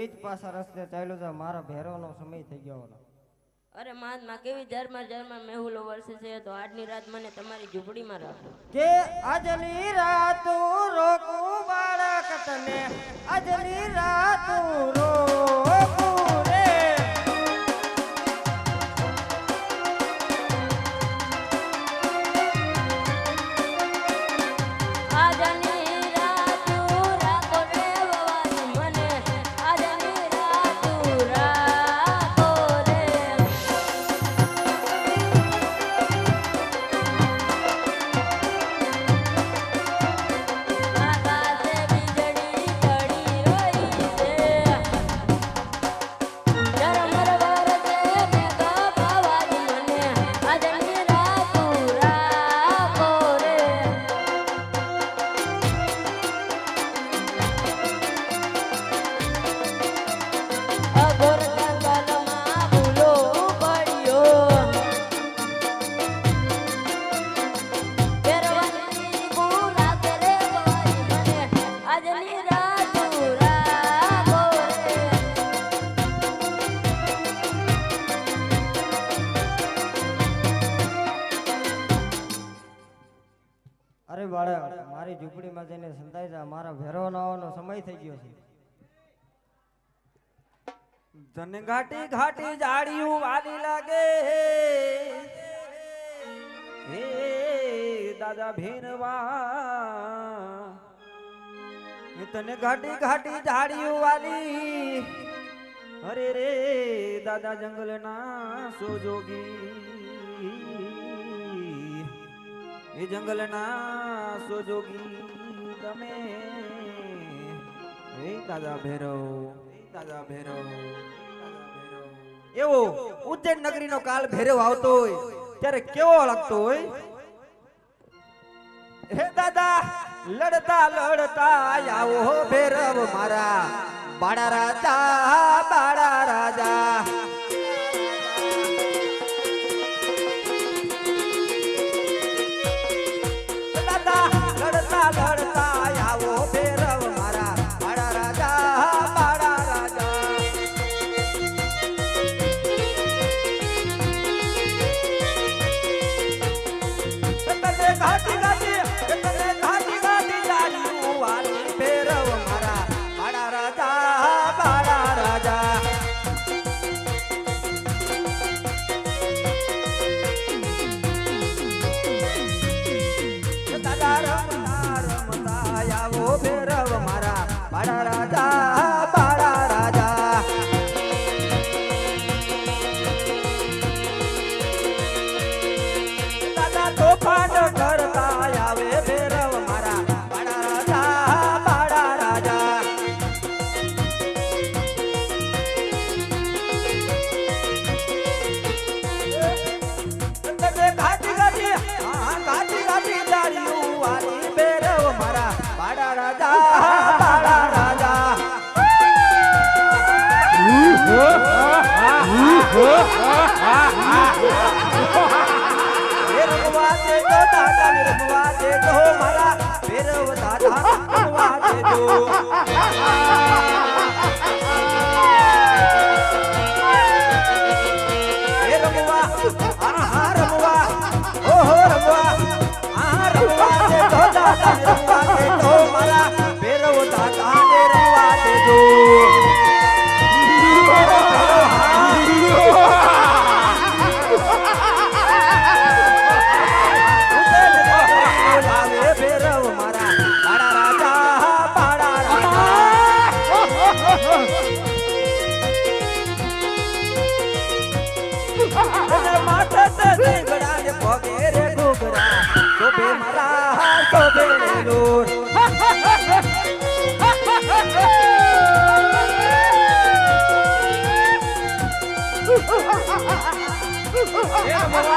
એ જ પાછા રસ્તે ચાલ્યો છે મારા ભેરોનો સમય થઈ ગયો ઓલો. અરે મહાત્મા કેવી જરમાં જરમાં મેહુલો વરસે છે તો આજની રાત મને તમારી ઝૂંપડીમાં રાખો કે આજની રાત રોકું બાળક તને આજની રાત રોકું બાળક મારી ઝૂંપડીમાં જઈને સંતાઈ જા, મારા ભેરો આવવાનો સમય થઈ ગયો છે. જનઘાટી ઘાટી જાડિયું વાલી લાગે હે દાદા ભેરવા તને ઘાટી ઘાટી જાડિયું વાલી, અરે રે દાદા જંગલના સોજોગી. એ જંગલના સોજોગી તમે. હે દાદા ભેરવ દાદા ભેરવ. એવો ઉજ્જૈન નગરીનો કાલ ભેરો આવતો હોય, ત્યારે કેવો લાગતો હોય? હે દાદા, લડતા લડતા આવો ભેરવ મારા. બાળા રાજા બાળા રાજા. ભેરવ મારા બાળા રાજા રમવા દેજો દાદા ને રમવા દેજો મારા ભેરવ દાદા રમવા દેજો રમવા આહા રમવા ઓહો રમવા આહા રમવા દેજો દાદા રમવા દેજો મારા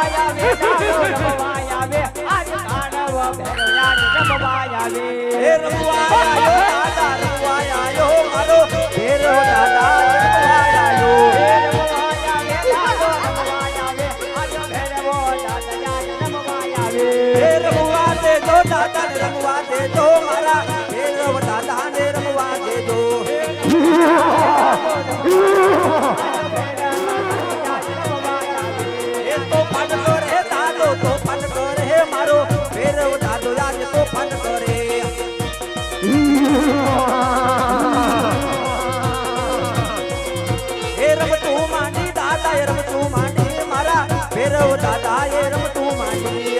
રમવાયા વે રમવાયા વે આજે કાનવ ભેરો યાર રમવાયા વે રમવાયા યો દાદા રમવાયા યો મારો દાદા એ રમતું માની